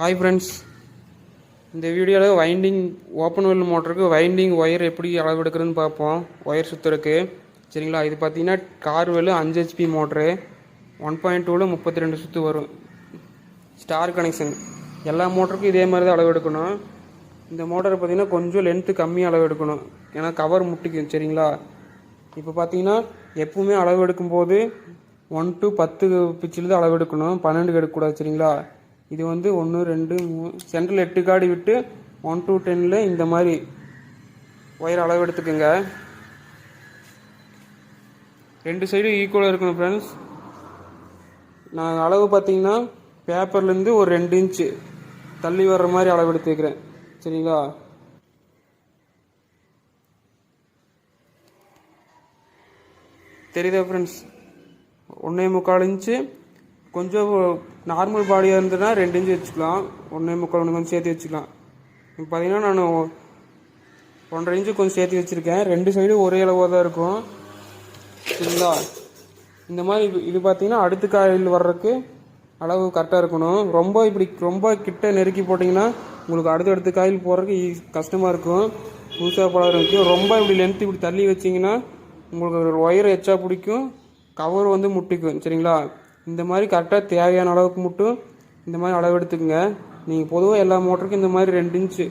Hi friends இந்த வீடியோவில் winding open well மோட்டருக்கு வைண்டிங் ஒயர் எப்படி அளவெடுக்கிறதுன்னு பார்ப்போம். ஒயர் சுற்றுறதுக்கு சரிங்களா? இது பார்த்தீங்கன்னா கார் வெல் அஞ்சு ஹெச்பி மோட்ரு ஒன் பாயிண்ட் டூவில் முப்பத்தி ரெண்டு சுற்று வரும். ஸ்டார் கனெக்ஷன் எல்லா மோட்டருக்கும் இதே மாதிரி தான் அளவு எடுக்கணும் இந்த மோட்டரை பார்த்தீங்கன்னா கொஞ்சம் லென்த்து கம்மி அளவு எடுக்கணும் ஏன்னா கவர் முட்டிக்கும். சரிங்களா? இப்போ பார்த்தீங்கன்னா எப்பவுமே அளவு எடுக்கும்போது ஒன் டு பத்து பிச்சில் தான் அளவு எடுக்கணும் பன்னெண்டுக்கு எடுக்கக்கூடாது. சரிங்களா? இது வந்து ஒன்று ரெண்டு மூணு சென்ட்ரல் எட்டு காடி விட்டு ஒன் டூ டென்னில் இந்த மாதிரி ஒயர் அளவு எடுத்துக்கோங்க. ரெண்டு சைடும் ஈக்குவலாக இருக்கணும் ஃப்ரெண்ட்ஸ் நான் அளவு பார்த்தீங்கன்னா பேப்பர்லேருந்து ஒரு ரெண்டு இன்ச்சு தள்ளி வர்ற மாதிரி அளவு எடுத்துக்கிறேன். சரிங்களா? தெரியுதா ஃப்ரெண்ட்ஸ் ஒன்றே முக்கால் இன்ச்சு கொஞ்சம் நார்மல் பாடியாக இருந்ததுன்னா ரெண்டு இன்ச்சு வச்சுக்கலாம். ஒன்றே முக்கால் ஒன்று கொஞ்சம் சேர்த்து வச்சுக்கலாம். இப்போ பார்த்தீங்கன்னா நான் ஒன்றரை இன்ச்சு கொஞ்சம் சேர்த்து வச்சுருக்கேன். ரெண்டு சைடும் ஒரே அளவாக தான் இருக்கும். சரிங்களா இந்த மாதிரி இது இது பார்த்தீங்கன்னா அடுத்த காயில் வர்றதுக்கு அளவு கரெக்டாக இருக்கணும். ரொம்ப இப்படி ரொம்ப கிட்ட நெருக்கி போட்டிங்கன்னா உங்களுக்கு அடுத்த அடுத்த காயில் போடுறதுக்கு ஈ- கஷ்டமாக இருக்கும். புதுசாக பழகிறதுக்கு ரொம்ப இப்படி லென்த் இப்படி தள்ளி வச்சிங்கன்னா உங்களுக்கு ஒயர் எச்சா பிடிக்கும். கவர் வந்து முட்டிக்கும். சரிங்களா? இந்த மாதிரி கரெக்டாக தேவையான அளவுக்கு மட்டும் இந்த மாதிரி அளவு எடுத்துக்கோங்க. நீங்கள் பொதுவாக எல்லா மோட்டருக்கும் இந்த மாதிரி ரெண்டு இன்ச்சு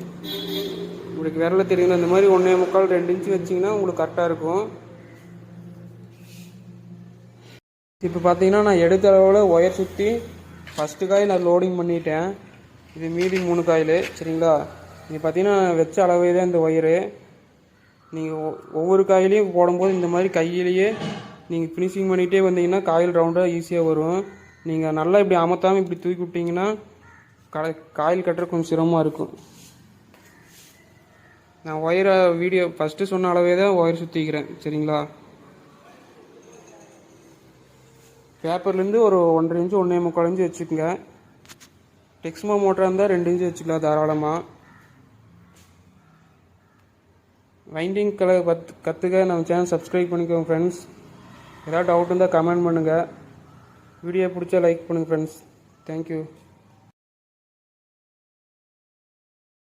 உங்களுக்கு விரல தெரியுங்களா இந்த மாதிரி ஒன்றே முக்கால் ரெண்டு இன்ச்சு வச்சிங்கன்னா உங்களுக்கு கரெக்டாக இருக்கும். இப்போ பார்த்தீங்கன்னா நான் எடுத்த அளவில் ஒயர் சுற்றி ஃபஸ்ட்டு காய் நான் லோடிங் பண்ணிட்டேன். இது மீதி மூணு காயில் சரிங்களா? இது பார்த்தீங்கன்னா வச்ச அளவே தான் இந்த ஒயரு நீங்கள் ஒவ்வொரு காயிலையும் போடும்போது இந்த மாதிரி கையிலேயே நீங்கள் ஃபினிஷிங் பண்ணிகிட்டே வந்தீங்கன்னா காயில் ரவுண்டாக ஈஸியாக வரும். நீங்கள் நல்லா இப்படி அமர்த்தாமல் இப்படி தூக்கி விட்டிங்கன்னா காயில் கட்டுற கொஞ்சம் சிரமமாக இருக்கும். நான் ஒயரை வீடியோ ஃபஸ்ட்டு சொன்ன அளவே தான் ஒயர் சுற்றிக்கிறேன் சரிங்களா? பேப்பர்லேருந்து ஒரு ஒன்றரை இன்ச்சு ஒன்றே முக்கால் இன்ச்சு வச்சுக்கோங்க. டெக்ஸ்மா மோட்டராக இருந்தால் ரெண்டு இன்ச்சு வச்சுக்கலாம் தாராளமாக வைண்டிங் கலை கத் கற்றுக்க நம்ம சேனல் சப்ஸ்கிரைப் பண்ணிக்கோங்க ஃப்ரெண்ட்ஸ் ஏதாவது டவுட் இருந்தால் கமெண்ட் பண்ணுங்கள் வீடியோ பிடிச்சா லைக் பண்ணுங்கள் ஃப்ரெண்ட்ஸ் தேங்க்யூ